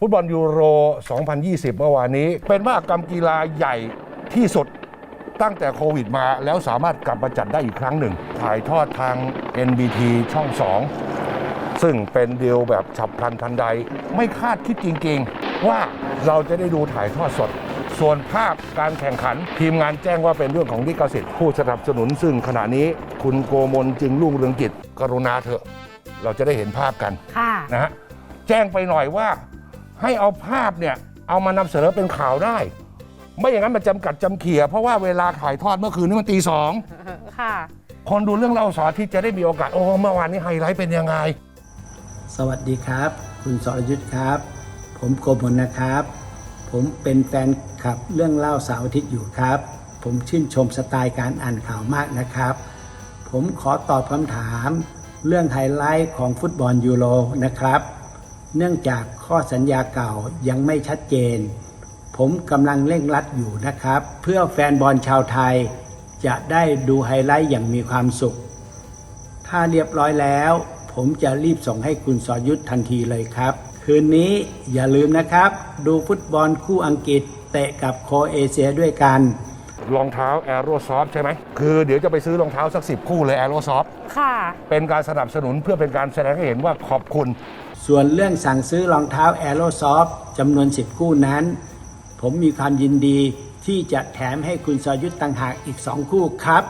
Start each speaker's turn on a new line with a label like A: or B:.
A: ฟุตบอลยูโร 2020 เมื่อวานนี้ เป็นมหกรรมกีฬาใหญ่ที่สุดตั้งแต่โควิดมา แล้วสามารถกลับมาจัดได้อีกครั้งหนึ่ง ถ่ายทอดทาง NBT ช่อง 2 ซึ่งเป็นดีลแบบฉับพลันทันใด ไม่คาดคิดจริง ๆ ว่าเราจะได้ดูถ่ายทอดสด ส่วนภาพการแข่งขัน ทีมงานแจ้งว่าเป็นเรื่องของลิขสิทธิ์ผู้สนับสนุน ซึ่งขณะนี้คุณโกมลจึงรุ่งเรืองกิจกรุณาเถอะ เราจะได้เห็นภาพกัน
B: ค่ะ
A: นะฮะแจ้งไปหน่อยว่า ให้เอาภาพเนี่ยเอามานำเสนอเป็นข่าวได้ ไม่อย่างนั้นมันจำกัดจำเขี่ยเพราะว่าเวลาถ่ายทอดเมื่อคืนนี้มันตีสอง
B: ค่ะ
A: คนดูเรื่องเล่าสอนที่จะได้มีโอกาส โอ้เมื่อวานนี้ไฮไลท์เป็นยังไง
C: สวัสดีครับ คุณสรยุทธครับ ผมโกมลนะครับ ผมเป็นแฟนคลับเรื่องเล่าเสาร์อาทิตย์อยู่ครับ ผมชื่นชมสไตล์การอ่านข่าวมากนะครับ ผมขอตอบคำถามเรื่องไฮไลท์ของฟุตบอลยูโรนะครับ เนื่องจากข้อสัญญาเก่ายังไม่ชัดเจน ผมกำลังเร่งรัดอยู่นะครับ เพื่อแฟนบอลชาวไทย จะได้ดูไฮไลท์อย่างมีความสุข ถ้าเรียบร้อยแล้ว ผมจะรีบส่งให้คุณสอยุทธทันทีเลยครับ คืนนี้อย่าลืมนะครับ ดูฟุตบอลคู่อังกฤษเตะกับโครเอเชียด้วยกัน
A: รองเท้าแอโรซอฟใช่ไหม คือเดี๋ยวจะไปซื้อรองเท้าสักสิบคู่เลยแอโรซอฟ
B: ค่ะ
A: เป็นการสนับสนุนเพื่อเป็นการแสดงให้เห็นว่าขอบคุณ
C: ส่วนเรื่องสั่งซื้อรองเท้า a อโรซอฟจำนวน 10 คู่นั้น ผมมีความยินดีที่จะแถมให้คุณสอยุทธต่างหากอีก 2 คู่ครับ